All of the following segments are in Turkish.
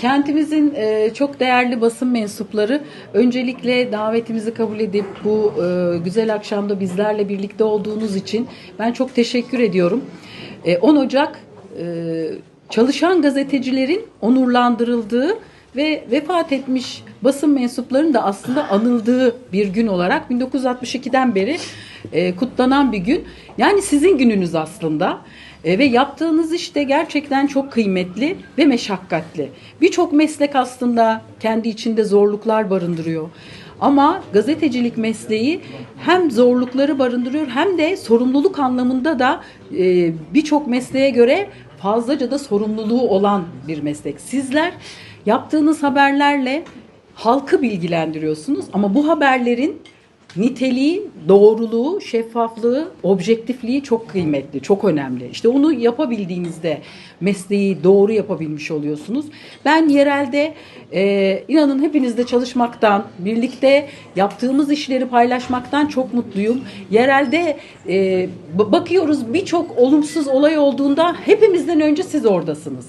Kentimizin e, çok değerli basın mensupları öncelikle davetimizi kabul edip bu e, güzel akşamda bizlerle birlikte olduğunuz için ben çok teşekkür ediyorum. E, 10 Ocak e, çalışan gazetecilerin onurlandırıldığı ve vefat etmiş basın mensuplarının da aslında anıldığı bir gün olarak 1962'den beri e, kutlanan bir gün. Yani sizin gününüz aslında. E, ve yaptığınız iş de gerçekten çok kıymetli ve meşakkatli. Birçok meslek aslında kendi içinde zorluklar barındırıyor. Ama gazetecilik mesleği hem zorlukları barındırıyor hem de sorumluluk anlamında da e, birçok mesleğe göre fazlaca da sorumluluğu olan bir meslek. Sizler yaptığınız haberlerle halkı bilgilendiriyorsunuz ama bu haberlerin niteliği, doğruluğu, şeffaflığı, objektifliği çok kıymetli, çok önemli. İşte onu yapabildiğinizde mesleği doğru yapabilmiş oluyorsunuz. Ben yerelde e, inanın hepinizle çalışmaktan, birlikte yaptığımız işleri paylaşmaktan çok mutluyum. Yerelde e, bakıyoruz birçok olumsuz olay olduğunda hepimizden önce siz oradasınız.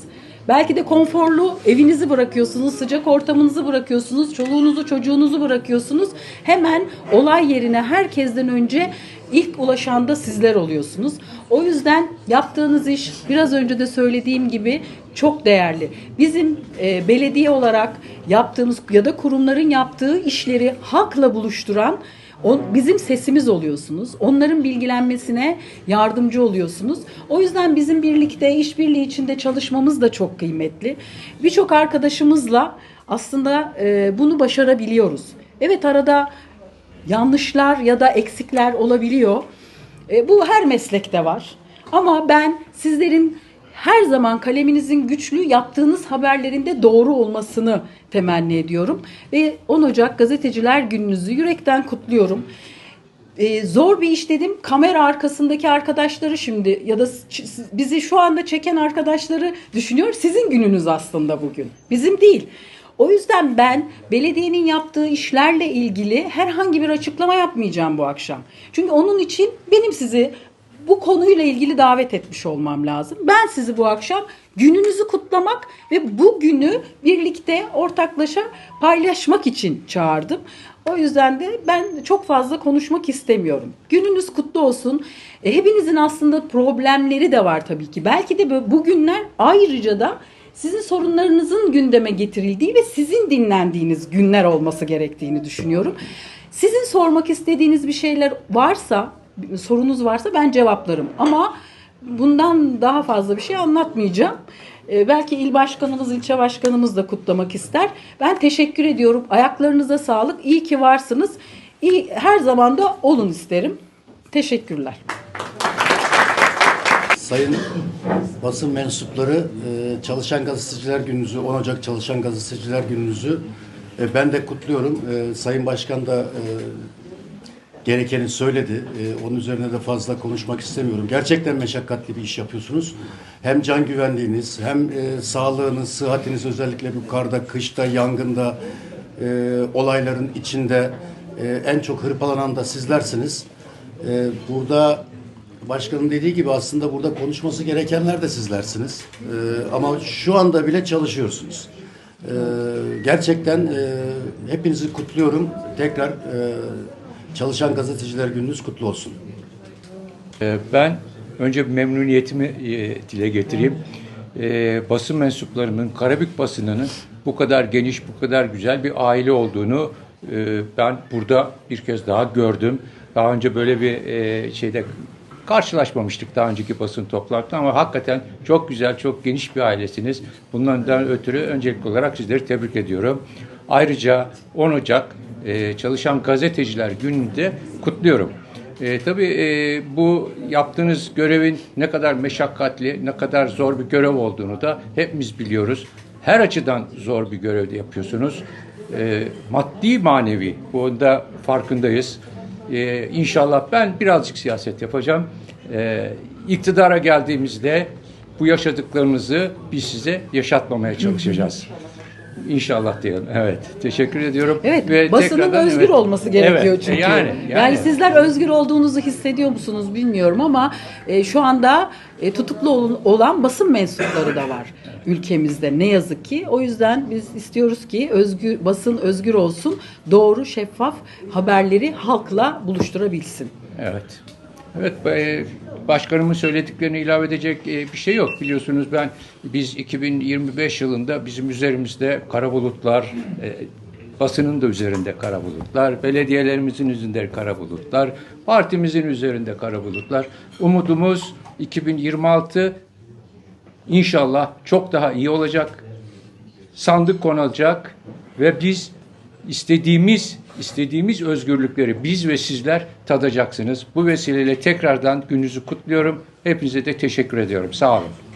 Belki de konforlu evinizi bırakıyorsunuz, sıcak ortamınızı bırakıyorsunuz, çoluğunuzu çocuğunuzu bırakıyorsunuz. Hemen olay yerine herkesten önce ilk ulaşan da sizler oluyorsunuz. O yüzden yaptığınız iş biraz önce de söylediğim gibi çok değerli. Bizim e, belediye olarak yaptığımız ya da kurumların yaptığı işleri halkla buluşturan o, bizim sesimiz oluyorsunuz. Onların bilgilenmesine yardımcı oluyorsunuz. O yüzden bizim birlikte işbirliği içinde çalışmamız da çok kıymetli. Birçok arkadaşımızla aslında e, bunu başarabiliyoruz. Evet arada yanlışlar ya da eksikler olabiliyor. E, bu her meslekte var. Ama ben sizlerin her zaman kaleminizin güçlü yaptığınız haberlerinde doğru olmasını temenni ediyorum. Ve 10 Ocak Gazeteciler Gününüzü yürekten kutluyorum. Ee, zor bir iş dedim. Kamera arkasındaki arkadaşları şimdi ya da bizi şu anda çeken arkadaşları düşünüyor. Sizin gününüz aslında bugün. Bizim değil. O yüzden ben belediyenin yaptığı işlerle ilgili herhangi bir açıklama yapmayacağım bu akşam. Çünkü onun için benim sizi bu konuyla ilgili davet etmiş olmam lazım. Ben sizi bu akşam gününüzü kutlamak ve bu günü birlikte ortaklaşa paylaşmak için çağırdım. O yüzden de ben çok fazla konuşmak istemiyorum. Gününüz kutlu olsun. E, hepinizin aslında problemleri de var tabii ki. Belki de böyle bu günler ayrıca da sizin sorunlarınızın gündeme getirildiği ve sizin dinlendiğiniz günler olması gerektiğini düşünüyorum. Sizin sormak istediğiniz bir şeyler varsa, sorunuz varsa ben cevaplarım. Ama bundan daha fazla bir şey anlatmayacağım. Ee, belki il başkanımız, ilçe başkanımız da kutlamak ister. Ben teşekkür ediyorum. Ayaklarınıza sağlık. İyi ki varsınız. İyi, her zaman da olun isterim. Teşekkürler. Sayın basın mensupları, e, Çalışan Gazeteciler Gününüzü, 10 Ocak Çalışan Gazeteciler Gününüzü e, ben de kutluyorum. E, Sayın Başkan da e, gerekeni söyledi. E, Onun üzerine de fazla konuşmak istemiyorum. Gerçekten meşakkatli bir iş yapıyorsunuz. Hem can güvenliğiniz, hem e, sağlığınız, sıhhatiniz özellikle bu karda, kışta, yangında, e, olayların içinde e, en çok hırpalanan da sizlersiniz. E, Burada Başkanın dediği gibi aslında burada konuşması gerekenler de sizlersiniz. Ee, ama şu anda bile çalışıyorsunuz. Ee, gerçekten e, hepinizi kutluyorum. Tekrar e, Çalışan Gazeteciler Gününüz kutlu olsun. Ee, Ben önce bir memnuniyetimi e, dile getireyim. Ee, basın mensuplarımın, Karabük basınının bu kadar geniş, bu kadar güzel bir aile olduğunu e, ben burada bir kez daha gördüm. Daha önce böyle bir e, şeyde karşılaşmamıştık daha önceki basın toplantıda ama hakikaten çok güzel, çok geniş bir ailesiniz. Bundan ötürü öncelikli olarak sizleri tebrik ediyorum. Ayrıca 10 Ocak e, Çalışan Gazeteciler Günü'nde kutluyorum. E, tabii e, bu yaptığınız görevin ne kadar meşakkatli, ne kadar zor bir görev olduğunu da hepimiz biliyoruz. Her açıdan zor bir görevde yapıyorsunuz. E, maddi manevi, bunda farkındayız. E, inşallah ben birazcık siyaset yapacağım. E, iktidara geldiğimizde bu yaşadıklarımızı biz size yaşatmamaya çalışacağız. İnşallah diyelim. Evet. Teşekkür ediyorum. Evet, Ve basının özgür evet. olması gerekiyor Evet, çünkü. Yani, Yani, yani, sizler özgür olduğunuzu hissediyor musunuz bilmiyorum ama e, şu anda e, tutuklu olan basın mensupları da var ülkemizde ne yazık ki. O yüzden biz istiyoruz ki özgür basın özgür olsun, doğru, şeffaf haberleri halkla buluşturabilsin. Evet. Evet, e, başkanımın söylediklerini ilave edecek e, bir şey yok. Biliyorsunuz ben biz 2025 yılında bizim üzerimizde kara bulutlar, e, basının da üzerinde kara bulutlar, belediyelerimizin üzerinde kara bulutlar, partimizin üzerinde kara bulutlar. Umudumuz 2026 inşallah çok daha iyi olacak. Sandık konulacak ve biz istediğimiz istediğimiz özgürlükleri biz ve sizler tadacaksınız. Bu vesileyle tekrardan gününüzü kutluyorum. Hepinize de teşekkür ediyorum. Sağ olun.